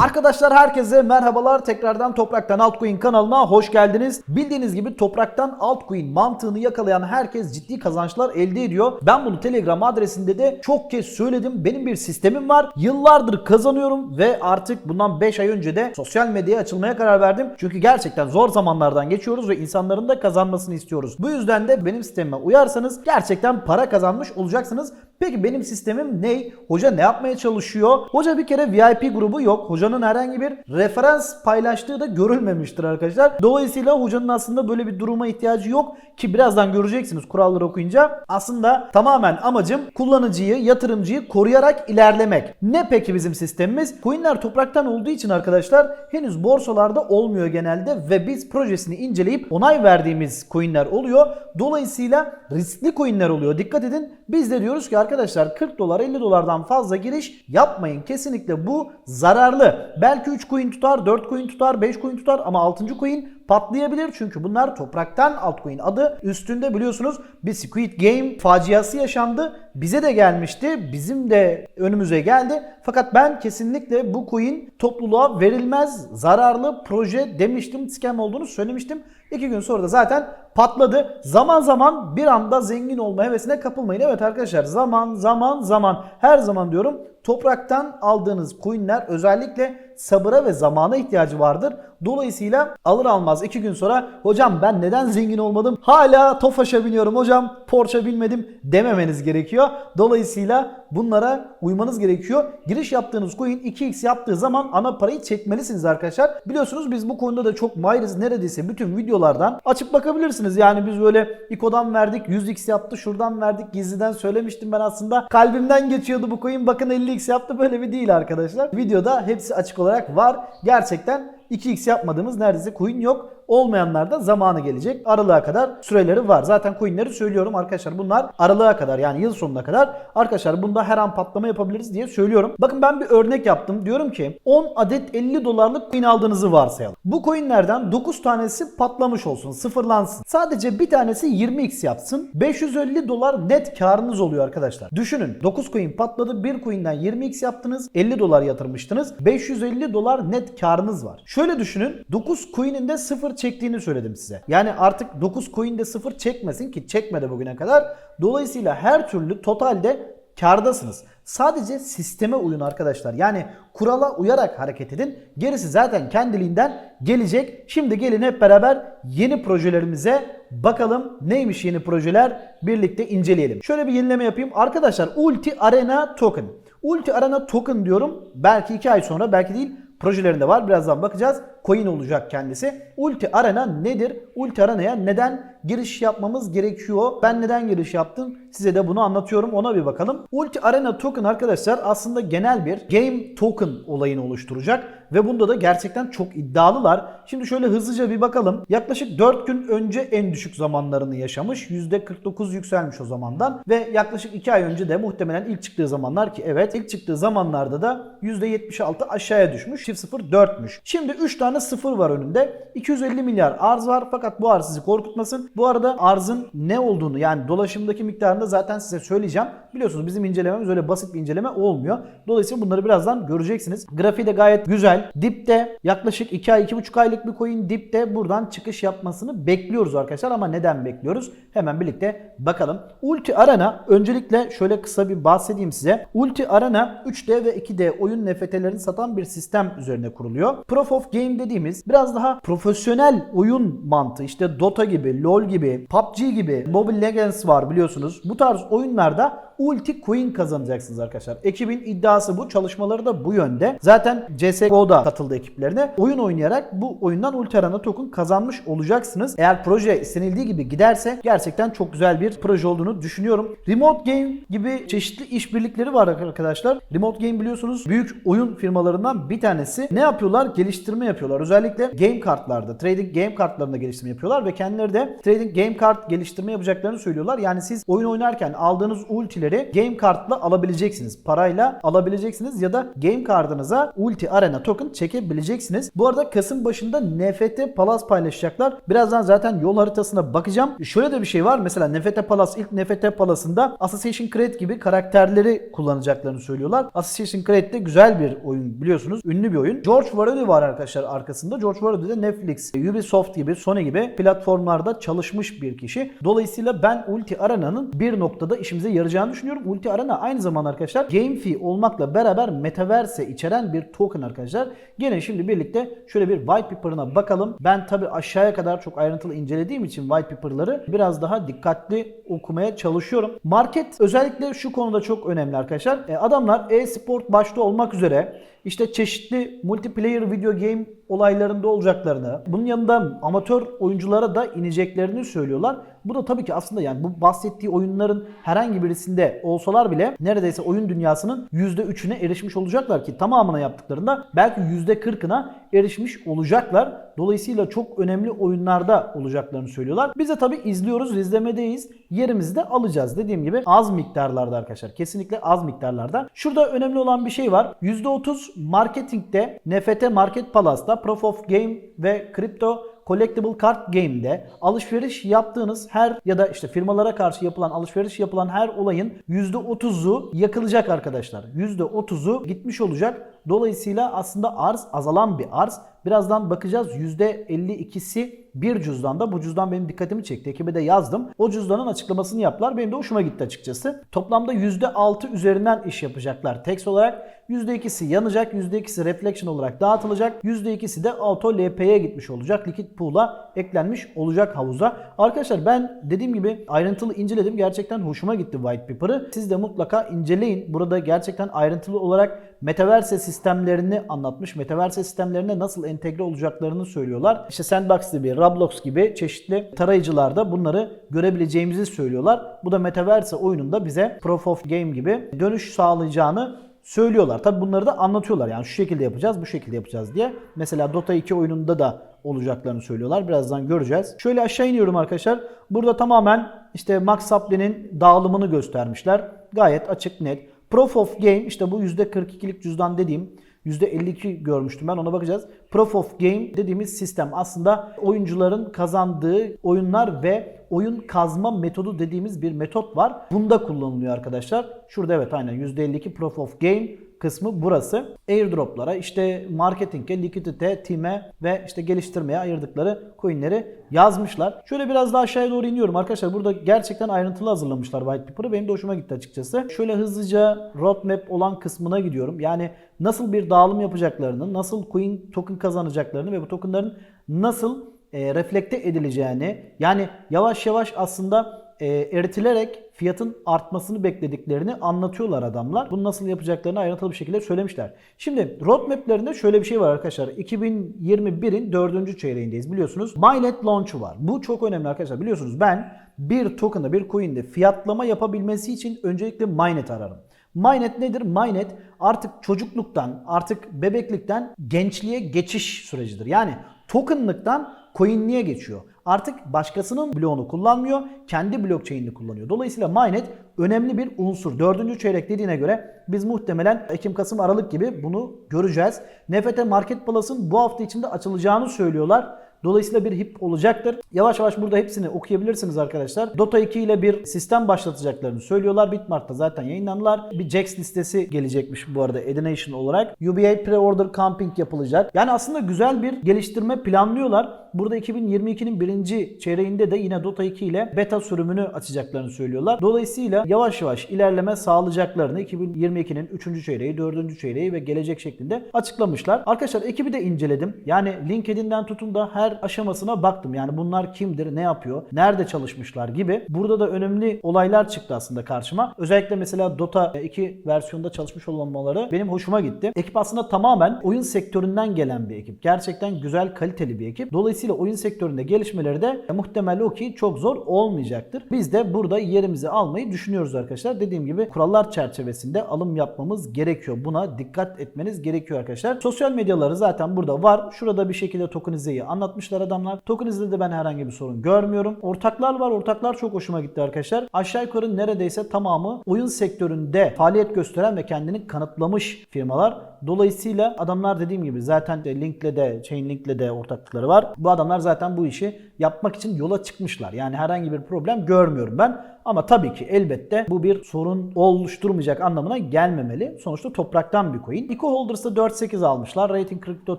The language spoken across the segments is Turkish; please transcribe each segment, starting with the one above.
Arkadaşlar herkese merhabalar. Tekrardan Topraktan Altcoin kanalına hoş geldiniz. Bildiğiniz gibi Topraktan Altcoin mantığını yakalayan herkes ciddi kazançlar elde ediyor. Ben bunu Telegram adresinde de çok kez söyledim. Benim bir sistemim var. Yıllardır kazanıyorum ve artık bundan 5 ay önce de sosyal medyaya açılmaya karar verdim. Çünkü gerçekten zor zamanlardan geçiyoruz ve insanların da kazanmasını istiyoruz. Bu yüzden de benim sistemime uyarsanız gerçekten para kazanmış olacaksınız. Peki benim sistemim ne? Hoca ne yapmaya çalışıyor? Hoca bir kere VIP grubu yok. Hocanın herhangi bir referans paylaştığı da görülmemiştir arkadaşlar. Dolayısıyla hocanın aslında böyle bir duruma ihtiyacı yok ki birazdan göreceksiniz kuralları okuyunca. Aslında tamamen amacım kullanıcıyı, yatırımcıyı koruyarak ilerlemek. Ne peki bizim sistemimiz? Coinler topraktan olduğu için arkadaşlar henüz borsalarda olmuyor genelde ve biz projesini inceleyip onay verdiğimiz coinler oluyor. Dolayısıyla riskli coinler oluyor. Dikkat edin biz de diyoruz ki arkadaşlar 40 dolar 50 dolardan fazla giriş yapmayın. Kesinlikle bu zararlı. Belki 3 coin tutar, 4 coin tutar, 5 coin tutar ama 6. coin patlayabilir. Çünkü bunlar topraktan altcoin adı üstünde biliyorsunuz bir Squid Game faciası yaşandı. Bize de gelmişti. Bizim de önümüze geldi. Fakat ben kesinlikle bu coin topluluğa verilmez zararlı proje demiştim. Scam olduğunu söylemiştim. İki gün sonra da zaten patladı. Zaman zaman bir anda zengin olma hevesine kapılmayın. Evet arkadaşlar zaman zaman zaman her zaman diyorum topraktan aldığınız coinler özellikle sabıra ve zamana ihtiyacı vardır. Dolayısıyla alır almaz 2 gün sonra hocam ben neden zengin olmadım? Hala Tofaş'a biniyorum hocam Porsche bilmedim dememeniz gerekiyor. Dolayısıyla bunlara uymanız gerekiyor. Giriş yaptığınız coin 2x yaptığı zaman ana parayı çekmelisiniz arkadaşlar. Biliyorsunuz biz bu konuda da çok mahiriz. Neredeyse bütün videolardan açıp bakabilirsiniz. Yani biz böyle İko'dan verdik 100x yaptı şuradan verdik gizliden söylemiştim ben aslında. Kalbimden geçiyordu bu coin bakın 50x yaptı böyle bir değil arkadaşlar. Videoda hepsi açık olarak var. Gerçekten 2x yapmadığımız neredeyse coin yok. Olmayanlar da zamanı gelecek. Aralığa kadar süreleri var. Zaten coinleri söylüyorum arkadaşlar. Bunlar aralığa kadar yani yıl sonuna kadar arkadaşlar bunda her an patlama yapabiliriz diye söylüyorum. Bakın ben bir örnek yaptım. Diyorum ki 10 adet 50 dolarlık coin aldığınızı varsayalım. Bu coinlerden 9 tanesi patlamış olsun, sıfırlansın. Sadece bir tanesi 20x yapsın. 550 dolar net karınız oluyor arkadaşlar. Düşünün 9 coin patladı. Bir coin'den 20x yaptınız. 50 dolar yatırmıştınız. 550 dolar net karınız var. Şöyle düşünün. 9 coin'in de sıfır çektiğini söyledim size. Yani artık 9 coin de sıfır çekmesin ki çekmedi bugüne kadar. Dolayısıyla her türlü totalde kardasınız. Sadece sisteme uyun arkadaşlar. Yani kurala uyarak hareket edin. Gerisi zaten kendiliğinden gelecek. Şimdi gelin hep beraber yeni projelerimize bakalım neymiş yeni projeler birlikte inceleyelim. Şöyle bir yenileme yapayım. Arkadaşlar Ulti Arena Token. Ulti Arena Token diyorum. Belki 2 ay sonra belki değil projelerinde var. Birazdan bakacağız. Coin olacak kendisi. Ulti Arena nedir? Ulti Arena'ya neden giriş yapmamız gerekiyor? Ben neden giriş yaptım? Size de bunu anlatıyorum. Ona bir bakalım. Ulti Arena Token arkadaşlar aslında genel bir game token olayını oluşturacak. Ve bunda da gerçekten çok iddialılar. Şimdi şöyle hızlıca bir bakalım. Yaklaşık 4 gün önce en düşük zamanlarını yaşamış. %49 yükselmiş o zamandan. Ve yaklaşık 2 ay önce de muhtemelen ilk çıktığı zamanlar ki evet ilk çıktığı zamanlarda da %76 aşağıya düşmüş. Çift 0 4'müş. Şimdi 3 tane sıfır var önünde. 250 milyar arz var fakat bu arz sizi korkutmasın. Bu arada arzın ne olduğunu yani dolaşımdaki miktarını da zaten size söyleyeceğim. Biliyorsunuz bizim incelememiz öyle basit bir inceleme olmuyor. Dolayısıyla bunları birazdan göreceksiniz. Grafiği de gayet güzel. Dipte yaklaşık 2 ay 2,5 aylık bir coin dipte buradan çıkış yapmasını bekliyoruz arkadaşlar ama neden bekliyoruz? Hemen birlikte bakalım. Ulti Arena öncelikle şöyle kısa bir bahsedeyim size. Ulti Arena 3D ve 2D oyun NFT'lerini satan bir sistem üzerine kuruluyor. Proof of Game dediğimiz biraz daha profesyonel oyun mantığı işte Dota gibi, LoL gibi, PUBG gibi, Mobile Legends var biliyorsunuz. Bu tarz oyunlarda Ulti Coin kazanacaksınız arkadaşlar. Ekibin iddiası bu. Çalışmaları da bu yönde. Zaten CSGO'da katıldı ekiplerine. Oyun oynayarak bu oyundan Ulti Arena Token kazanmış olacaksınız. Eğer proje istenildiği gibi giderse gerçekten çok güzel bir proje olduğunu düşünüyorum. Remote Game gibi çeşitli işbirlikleri var arkadaşlar. Remote Game biliyorsunuz büyük oyun firmalarından bir tanesi. Ne yapıyorlar? Geliştirme yapıyorlar. Özellikle game kartlarda, trading game kartlarında geliştirme yapıyorlar ve kendileri de trading game kart geliştirme yapacaklarını söylüyorlar. Yani siz oyun oynarken aldığınız ultileri ultileri game kartla alabileceksiniz. Parayla alabileceksiniz ya da game kartınıza ulti arena token çekebileceksiniz. Bu arada Kasım başında NFT Palas paylaşacaklar. Birazdan zaten yol haritasına bakacağım. Şöyle de bir şey var. Mesela NFT Palas ilk NFT Palas'ında Assassin's Creed gibi karakterleri kullanacaklarını söylüyorlar. Assassin's Creed de güzel bir oyun biliyorsunuz. Ünlü bir oyun. George Varody var arkadaşlar arkasında. George Varody de Netflix, Ubisoft gibi, Sony gibi platformlarda çalışmış bir kişi. Dolayısıyla ben Ulti Arena'nın bir noktada işimize yarayacağını düşünüyorum. Ulti Arena aynı zamanda arkadaşlar GameFi olmakla beraber Metaverse içeren bir token arkadaşlar. Gene şimdi birlikte şöyle bir white paper'ına bakalım. Ben tabi aşağıya kadar çok ayrıntılı incelediğim için white paper'ları biraz daha dikkatli okumaya çalışıyorum. Market özellikle şu konuda çok önemli arkadaşlar. E, adamlar e-sport başta olmak üzere işte çeşitli multiplayer video game olaylarında olacaklarını, bunun yanında amatör oyunculara da ineceklerini söylüyorlar. Bu da tabii ki aslında yani bu bahsettiği oyunların herhangi birisinde olsalar bile neredeyse oyun dünyasının %3'üne erişmiş olacaklar ki tamamına yaptıklarında belki %40'ına erişmiş olacaklar. Dolayısıyla çok önemli oyunlarda olacaklarını söylüyorlar. Biz de tabii izliyoruz, izlemedeyiz. Yerimizi de alacağız. Dediğim gibi az miktarlarda arkadaşlar. Kesinlikle az miktarlarda. Şurada önemli olan bir şey var. %30 marketingde NFT Market Palace'da Proof of Game ve Crypto Collectible Card Game'de alışveriş yaptığınız her ya da işte firmalara karşı yapılan alışveriş yapılan her olayın %30'u yakılacak arkadaşlar. %30'u gitmiş olacak. Dolayısıyla aslında arz azalan bir arz. Birazdan bakacağız %52'si bir cüzdanda. Bu cüzdan benim dikkatimi çekti. Ekibe de yazdım. O cüzdanın açıklamasını yaptılar. Benim de hoşuma gitti açıkçası. Toplamda %6 üzerinden iş yapacaklar. Text olarak %2'si yanacak. %2'si reflection olarak dağıtılacak. %2'si de auto LP'ye gitmiş olacak. Liquid pool'a eklenmiş olacak havuza. Arkadaşlar ben dediğim gibi ayrıntılı inceledim. Gerçekten hoşuma gitti white paper'ı. Siz de mutlaka inceleyin. Burada gerçekten ayrıntılı olarak Metaverse sistemlerini anlatmış. Metaverse sistemlerine nasıl entegre olacaklarını söylüyorlar. İşte Sandbox gibi, Roblox gibi çeşitli tarayıcılarda bunları görebileceğimizi söylüyorlar. Bu da Metaverse oyununda bize Proof of Game gibi dönüş sağlayacağını söylüyorlar. Tabi bunları da anlatıyorlar. Yani şu şekilde yapacağız, bu şekilde yapacağız diye. Mesela Dota 2 oyununda da olacaklarını söylüyorlar. Birazdan göreceğiz. Şöyle aşağı iniyorum arkadaşlar. Burada tamamen işte Max Supply'nin dağılımını göstermişler. Gayet açık, net. Proof of Game işte bu %42'lik cüzdan dediğim %52 görmüştüm ben ona bakacağız. Proof of Game dediğimiz sistem aslında oyuncuların kazandığı oyunlar ve oyun kazma metodu dediğimiz bir metot var. Bunda kullanılıyor arkadaşlar. Şurada evet aynen %52 Proof of Game kısmı burası. Airdroplara, işte marketinge, likidite, time ve işte geliştirmeye ayırdıkları coinleri yazmışlar. Şöyle biraz daha aşağıya doğru iniyorum arkadaşlar. Burada gerçekten ayrıntılı hazırlamışlar white paper'ı. Benim de hoşuma gitti açıkçası. Şöyle hızlıca roadmap olan kısmına gidiyorum. Yani nasıl bir dağılım yapacaklarını, nasıl coin token kazanacaklarını ve bu tokenların nasıl e, reflekte edileceğini yani yavaş yavaş aslında e, eritilerek fiyatın artmasını beklediklerini anlatıyorlar adamlar. Bunu nasıl yapacaklarını ayrıntılı bir şekilde söylemişler. Şimdi roadmap'lerinde şöyle bir şey var arkadaşlar. 2021'in 4. çeyreğindeyiz biliyorsunuz. Mainnet launch'u var. Bu çok önemli arkadaşlar. Biliyorsunuz ben bir token'da bir coin'de fiyatlama yapabilmesi için öncelikle mainnet ararım. Mainnet nedir? Mainnet artık çocukluktan, artık bebeklikten gençliğe geçiş sürecidir. Yani tokenlıktan coinliğe geçiyor. Artık başkasının bloğunu kullanmıyor, kendi blockchain'ini kullanıyor. Dolayısıyla mainnet önemli bir unsur. Dördüncü çeyrek dediğine göre biz muhtemelen Ekim, Kasım, Aralık gibi bunu göreceğiz. NFT Market Plus'ın bu hafta içinde açılacağını söylüyorlar. Dolayısıyla bir hip olacaktır. Yavaş yavaş burada hepsini okuyabilirsiniz arkadaşlar. Dota 2 ile bir sistem başlatacaklarını söylüyorlar. Bitmart'ta zaten yayınlandılar. Bir Jax listesi gelecekmiş bu arada Edination olarak. UBA Pre-Order Camping yapılacak. Yani aslında güzel bir geliştirme planlıyorlar. Burada 2022'nin birinci çeyreğinde de yine Dota 2 ile beta sürümünü açacaklarını söylüyorlar. Dolayısıyla yavaş yavaş ilerleme sağlayacaklarını 2022'nin 3. çeyreği, 4. çeyreği ve gelecek şeklinde açıklamışlar. Arkadaşlar ekibi de inceledim. Yani LinkedIn'den tutun da her aşamasına baktım. Yani bunlar kimdir, ne yapıyor, nerede çalışmışlar gibi. Burada da önemli olaylar çıktı aslında karşıma. Özellikle mesela Dota 2 versiyonda çalışmış olmaları benim hoşuma gitti. Ekip aslında tamamen oyun sektöründen gelen bir ekip. Gerçekten güzel, kaliteli bir ekip. Dolayısıyla Dolayısıyla oyun sektöründe gelişmeleri de muhtemel o ki çok zor olmayacaktır. Biz de burada yerimizi almayı düşünüyoruz arkadaşlar. Dediğim gibi kurallar çerçevesinde alım yapmamız gerekiyor. Buna dikkat etmeniz gerekiyor arkadaşlar. Sosyal medyaları zaten burada var. Şurada bir şekilde tokenizeyi anlatmışlar adamlar. Tokenizede ben herhangi bir sorun görmüyorum. Ortaklar var. Ortaklar çok hoşuma gitti arkadaşlar. Aşağı yukarı neredeyse tamamı oyun sektöründe faaliyet gösteren ve kendini kanıtlamış firmalar. Dolayısıyla adamlar dediğim gibi zaten Link'le de Chainlink'le de ortaklıkları var. Bu adamlar zaten bu işi yapmak için yola çıkmışlar. Yani herhangi bir problem görmüyorum ben. Ama tabii ki elbette bu bir sorun oluşturmayacak anlamına gelmemeli. Sonuçta topraktan bir coin. Eco Holders'da 4.8 almışlar. Rating Crypto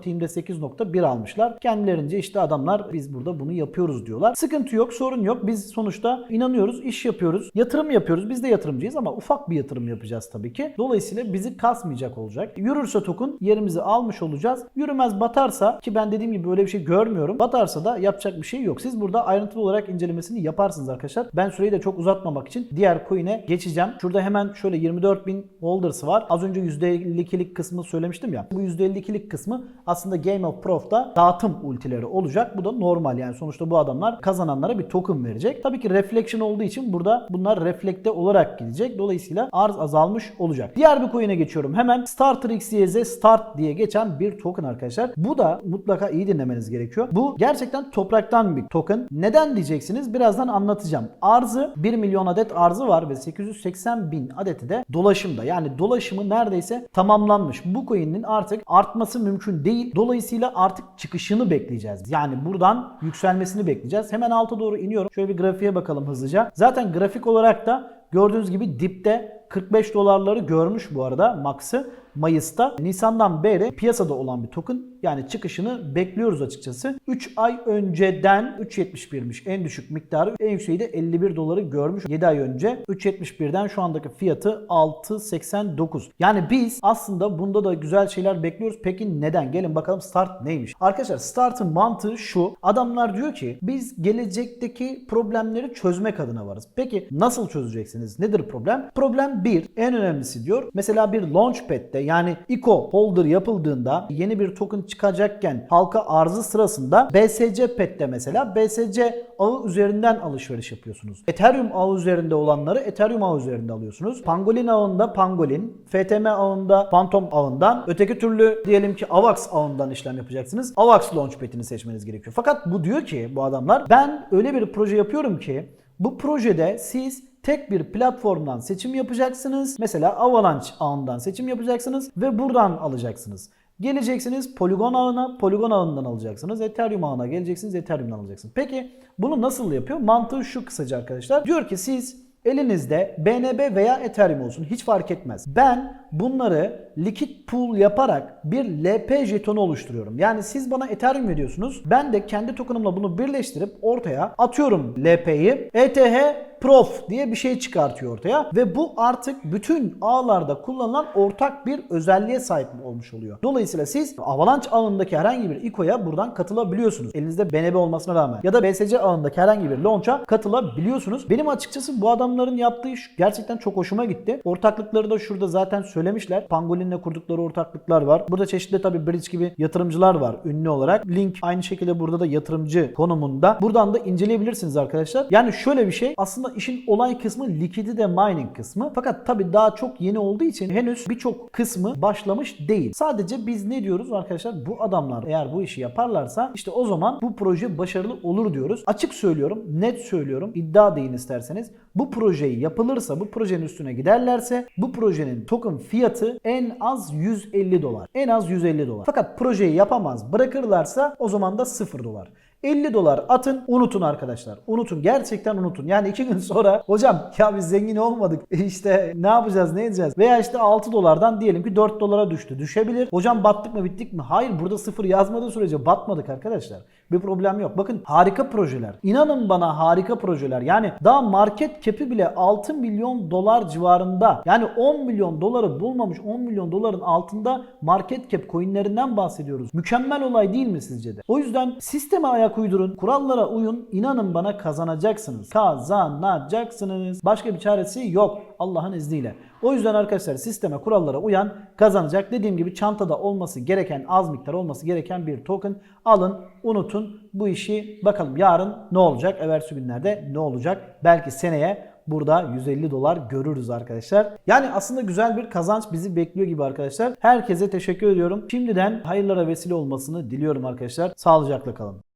Team'de 8.1 almışlar. Kendilerince işte adamlar biz burada bunu yapıyoruz diyorlar. Sıkıntı yok, sorun yok. Biz sonuçta inanıyoruz, iş yapıyoruz, yatırım yapıyoruz. Biz de yatırımcıyız ama ufak bir yatırım yapacağız tabii ki. Dolayısıyla bizi kasmayacak olacak. Yürürse token yerimizi almış olacağız. Yürümez batarsa ki ben dediğim gibi böyle bir şey görmüyorum. Batarsa da yapacak bir şey yok. Siz burada ayrıntılı olarak incelemesini yaparsınız arkadaşlar. Ben süreyi de çok uzatmamak için diğer coin'e geçeceğim. Şurada hemen şöyle 24.000 holders var. Az önce %52'lik kısmı söylemiştim ya. Bu %52'lik kısmı aslında Game of Prof'ta dağıtım ultileri olacak. Bu da normal yani sonuçta bu adamlar kazananlara bir token verecek. Tabii ki reflection olduğu için burada bunlar reflekte olarak gidecek. Dolayısıyla arz azalmış olacak. Diğer bir coin'e geçiyorum. Hemen Starter XYZ Start diye geçen bir token arkadaşlar. Bu da mutlaka iyi dinlemeniz gerekiyor. Bu gerçekten topraktan bir token. Neden diyeceksiniz? Birazdan anlatacağım. Arzı 1 milyon adet arzı var ve 880 bin adeti de dolaşımda. Yani dolaşımı neredeyse tamamlanmış. Bu coin'in artık artması mümkün değil. Dolayısıyla artık çıkışını bekleyeceğiz. Yani buradan yükselmesini bekleyeceğiz. Hemen alta doğru iniyorum. Şöyle bir grafiğe bakalım hızlıca. Zaten grafik olarak da gördüğünüz gibi dipte 45 dolarları görmüş bu arada max'ı. Mayıs'ta Nisan'dan beri piyasada olan bir token yani çıkışını bekliyoruz açıkçası. 3 ay önceden 3.71'miş en düşük miktarı en yükseği de 51 doları görmüş 7 ay önce. 3.71'den şu andaki fiyatı 6.89. Yani biz aslında bunda da güzel şeyler bekliyoruz. Peki neden? Gelin bakalım start neymiş? Arkadaşlar startın mantığı şu. Adamlar diyor ki biz gelecekteki problemleri çözmek adına varız. Peki nasıl çözeceksiniz? Nedir problem? Problem bir. En önemlisi diyor. Mesela bir launchpad'de yani ICO holder yapıldığında yeni bir token çıkacakken halka arzı sırasında BSC pet'te mesela BSC ağı üzerinden alışveriş yapıyorsunuz. Ethereum ağı üzerinde olanları Ethereum ağı üzerinde alıyorsunuz. Pangolin ağında Pangolin, FTM ağında Phantom ağından, öteki türlü diyelim ki AVAX ağından işlem yapacaksınız. AVAX Launchpad'ini seçmeniz gerekiyor. Fakat bu diyor ki bu adamlar ben öyle bir proje yapıyorum ki bu projede siz tek bir platformdan seçim yapacaksınız. Mesela Avalanche ağından seçim yapacaksınız ve buradan alacaksınız. Geleceksiniz Polygon ağına, Polygon ağından alacaksınız. Ethereum ağına geleceksiniz, Ethereum'dan alacaksınız. Peki bunu nasıl yapıyor? Mantığı şu kısaca arkadaşlar. Diyor ki siz elinizde BNB veya Ethereum olsun hiç fark etmez. Ben bunları likit pool yaparak bir LP jetonu oluşturuyorum. Yani siz bana Ethereum veriyorsunuz. Ben de kendi tokenımla bunu birleştirip ortaya atıyorum LP'yi. ETH Prof diye bir şey çıkartıyor ortaya ve bu artık bütün ağlarda kullanılan ortak bir özelliğe sahip olmuş oluyor. Dolayısıyla siz Avalanche ağındaki herhangi bir ICO'ya buradan katılabiliyorsunuz. Elinizde BNB olmasına rağmen ya da BSC ağındaki herhangi bir launch'a katılabiliyorsunuz. Benim açıkçası bu adamların yaptığı iş gerçekten çok hoşuma gitti. Ortaklıkları da şurada zaten söylemişler. Pangolin'le kurdukları ortaklıklar var. Burada çeşitli tabi Bridge gibi yatırımcılar var ünlü olarak. Link aynı şekilde burada da yatırımcı konumunda. Buradan da inceleyebilirsiniz arkadaşlar. Yani şöyle bir şey aslında işin olay kısmı liquidity mining kısmı. Fakat tabi daha çok yeni olduğu için henüz birçok kısmı başlamış değil. Sadece biz ne diyoruz arkadaşlar? Bu adamlar eğer bu işi yaparlarsa işte o zaman bu proje başarılı olur diyoruz. Açık söylüyorum, net söylüyorum. iddia deyin isterseniz. Bu projeyi yapılırsa, bu projenin üstüne giderlerse bu projenin token fiyatı en az 150 dolar. En az 150 dolar. Fakat projeyi yapamaz bırakırlarsa o zaman da 0 dolar. 50 dolar atın unutun arkadaşlar. Unutun gerçekten unutun. Yani 2 gün sonra hocam ya biz zengin olmadık işte ne yapacağız ne edeceğiz. Veya işte 6 dolardan diyelim ki 4 dolara düştü. Düşebilir. Hocam battık mı bittik mi? Hayır burada sıfır yazmadığı sürece batmadık arkadaşlar. Bir problem yok. Bakın harika projeler. İnanın bana harika projeler. Yani daha market cap'i bile 6 milyon dolar civarında. Yani 10 milyon doları bulmamış 10 milyon doların altında market cap coinlerinden bahsediyoruz. Mükemmel olay değil mi sizce de? O yüzden sisteme ayak uydurun. Kurallara uyun. İnanın bana kazanacaksınız. Kazanacaksınız. Başka bir çaresi yok Allah'ın izniyle. O yüzden arkadaşlar sisteme kurallara uyan kazanacak. Dediğim gibi çantada olması gereken az miktar olması gereken bir token alın unutun bu işi bakalım yarın ne olacak? Evvelsi günlerde ne olacak? Belki seneye burada 150 dolar görürüz arkadaşlar. Yani aslında güzel bir kazanç bizi bekliyor gibi arkadaşlar. Herkese teşekkür ediyorum. Şimdiden hayırlara vesile olmasını diliyorum arkadaşlar. Sağlıcakla kalın.